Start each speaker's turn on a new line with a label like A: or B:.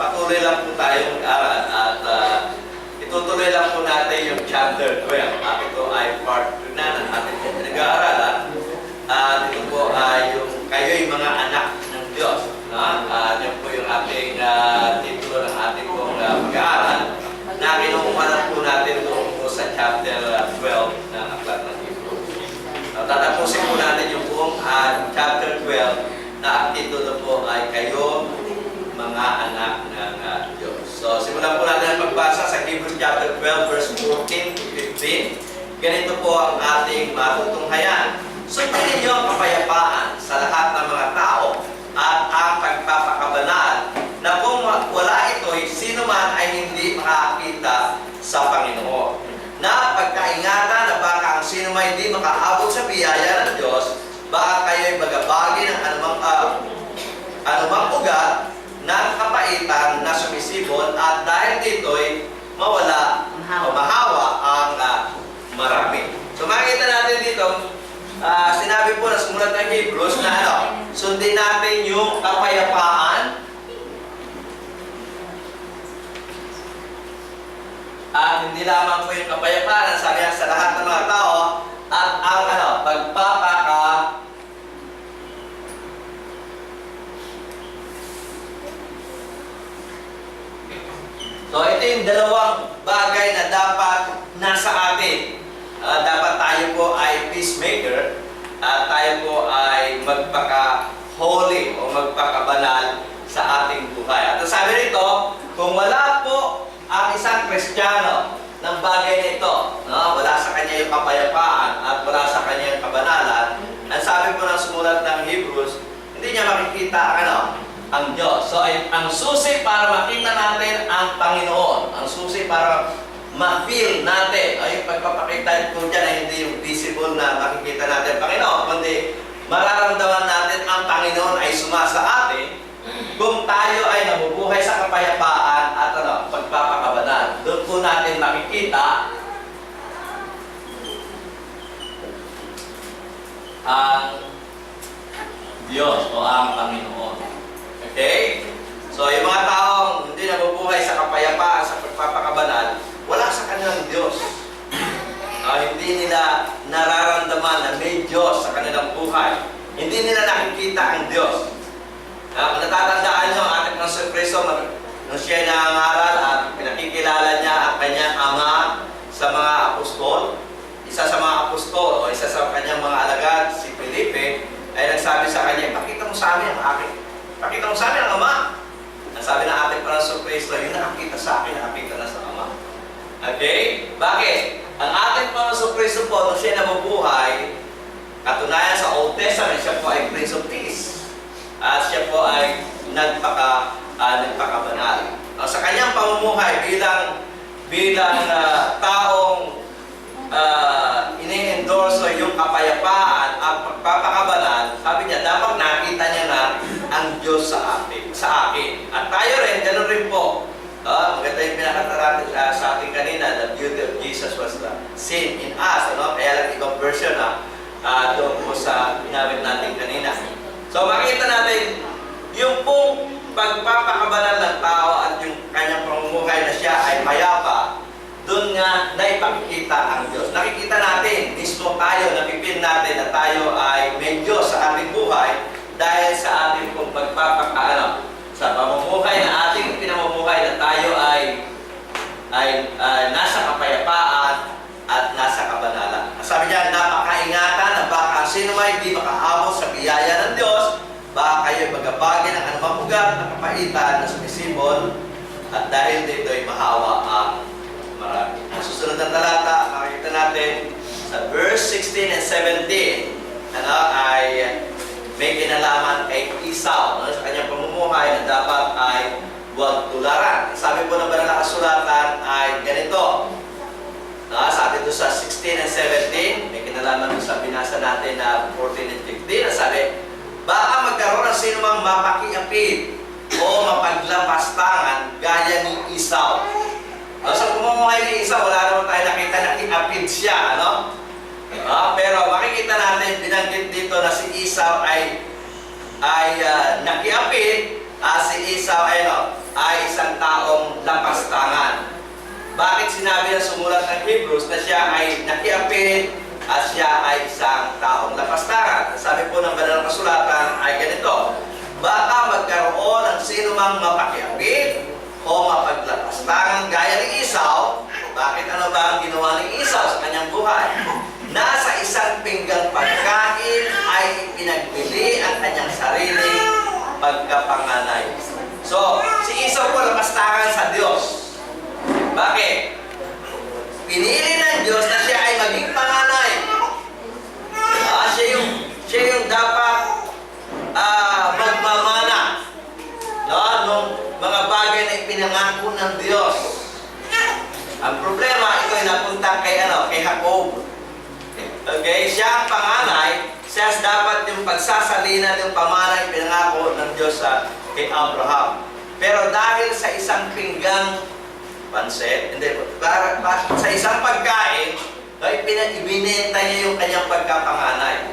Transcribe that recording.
A: patuloy lang po tayo mag-aral at ah, itutuloy lang po natin yung chapter 12. At ito ay part 2 na ng ating pinag-aaralan. At ito po ay yung kayo'y mga anak ng Diyos. No? At yan po yung ating ah, titulo ng ating pong ah, pag-aaral na kinukuha lang po natin doon po sa chapter ah, 12 ng Aklat ng Hebrews. Uh, tatapusin po natin yung buong ah, chapter 12 na ang titulo po ay kayo mga anak. So, simulan po natin ang pagbasa sa Hebrews chapter 12 verse 14 to 15. Ganito po ang ating matutunghayan. Sundin ninyo ang kapayapaan sa lahat ng mga tao at ang pagpapakabanal na kung wala ito'y sino man ay hindi makakita sa Panginoon. Na pagkaingatan na baka ang sino man hindi makaabot sa biyaya ng Diyos, baka kayo'y magabagi ng anumang, uh, anumang ugat ng kapaitan na sumisibol at dahil dito'y mawala o mahawa ang ah, marami. So makikita natin dito, ah, sinabi po na sumulat ng Hebrews na ano, sundin natin yung kapayapaan at hindi lamang po yung kapayapaan, sabi niya sa lahat ng mga tao, at ang ano, pagpapaka So ito yung dalawang bagay na dapat nasa atin. Ah, dapat tayo po ay peacemaker at tayo po ay magpaka-holy o magpakabanal sa ating buhay. At sabi rito, kung wala po ang isang Kristiyano ng bagay na ito, no? wala sa kanya yung kapayapaan at wala sa kanya yung kabanalan, ang sabi po ng sumulat ng Hebrews, hindi niya makikita ano, ang Diyos. So, ay, ang susi para makita natin ang Panginoon, ang susi para ma-feel natin, ay pagpapakita ko dyan ay hindi yung visible na makikita natin ang Panginoon, kundi mararamdaman natin ang Panginoon ay sumasa atin kung tayo ay nabubuhay sa kapayapaan at ano, pagpapakabanal. Doon po natin makikita ang Diyos o ang Panginoon. Okay? So, yung mga taong hindi nabubuhay sa kapayapaan, sa pagpapakabanal, wala sa kanilang Diyos. Ah, hindi nila nararamdaman na may Diyos sa kanilang buhay. Hindi nila nakikita ang Diyos. Ah, kung natatandaan nyo, ang ating mga surpreso, nung siya nangangaral at pinakikilala niya ang kanyang ama sa mga apostol, isa sa mga apostol o isa sa kanyang mga alagad, si Felipe, ay nagsabi sa kanya, pakita mo sa amin ang aking, pakita mo sa amin ang ama. Ang sabi ng ating parang surpreso, yung nakakita sa akin, nakakita na sa ama. Okay? Bakit? Ang ating parang surpreso po, nung siya nabubuhay, katunayan sa Old Testament, siya po ay Prince of Peace. At siya po ay nagpaka, ah, nagpakabanal. Ah, sa kanyang pamumuhay bilang bilang ah, taong uh, ini-endorso yung kapayapaan at pagpapakabanal, sabi niya, dapat nakita niya na ang Diyos sa atin, sa akin. At tayo rin, ganun rin po. Uh, maganda yung pinakatarate uh, sa atin kanina, the beauty of Jesus was the sin in us. Ano? Kaya lang ibang version na uh, doon po sa ginamit natin kanina. So makita natin, yung pong pagpapakabanal ng tao at yung kanyang pamumuhay na siya ay mayapa, doon nga naipakikita ang Diyos. Nakikita natin, mismo tayo, napipil natin na tayo ay may Diyos sa ating buhay dahil sa ating pong pagpapakaano, sa pamumuhay na ating pinamumuhay na tayo ay ay ay nasa kapayapaan at nasa kabanalan. Sabi niya, napakaingatan na baka sino may hindi makaabot sa biyaya ng Diyos, baka kayo magabagi ng anumang ugat na kapaitan na sumisibol at dahil dito ay mahawa ang marami. Ang susunod na talata, makikita natin sa verse 16 and 17, ano, ay may kinalaman kay Esau, ano, sa kanyang pamumuhay na dapat ay huwag tularan. Sabi po ng banal na kasulatan ay ganito, Ah, sabi doon sa 16 and 17, may kinalaman sa binasa natin na 14 and 15, na sabi, baka magkaroon ng sino mang mapakiapid o mapaglapastangan gaya ni Esau. Ah, sa pumumuhay ni Esau, wala naman tayo nakita na kiapid siya, ano? Ah, pero makikita natin, binanggit dito na si Esau ay ay uh, nakiapid, ah, si Esau ay ano, ay isang taong lapastangan. Bakit sinabi ng sumulat ng Hebrews na siya ay nakiapid at siya ay isang taong lapastangan? Sabi po ng banal na kasulatan ay ganito, Baka magkaroon ng sino mang mapakiapid o mapaglapastangan gaya ni Isaw, bakit ano ba ang ginawa ni Isaw sa kanyang buhay? Nasa isang pinggang pagkain ay pinagbili ang kanyang sarili pagkapanganay. So, si Isaw po lapastangan sa Diyos. Bakit? Pinili ng Diyos na siya ay maging panganay. Ah, siya yung siya yung dapat ah, magmamana no, nung mga bagay na ipinangako ng Diyos. Ang problema, ito ay napunta kay ano, kay Jacob. Okay, siya ang panganay, siya dapat yung pagsasalinan yung pamanay pinangako ng Diyos sa kay Abraham. Pero dahil sa isang pinggang pansit, hindi, para, para, sa isang pagkain, ay pinag-ibinenta niya yung kanyang pagkapanganay.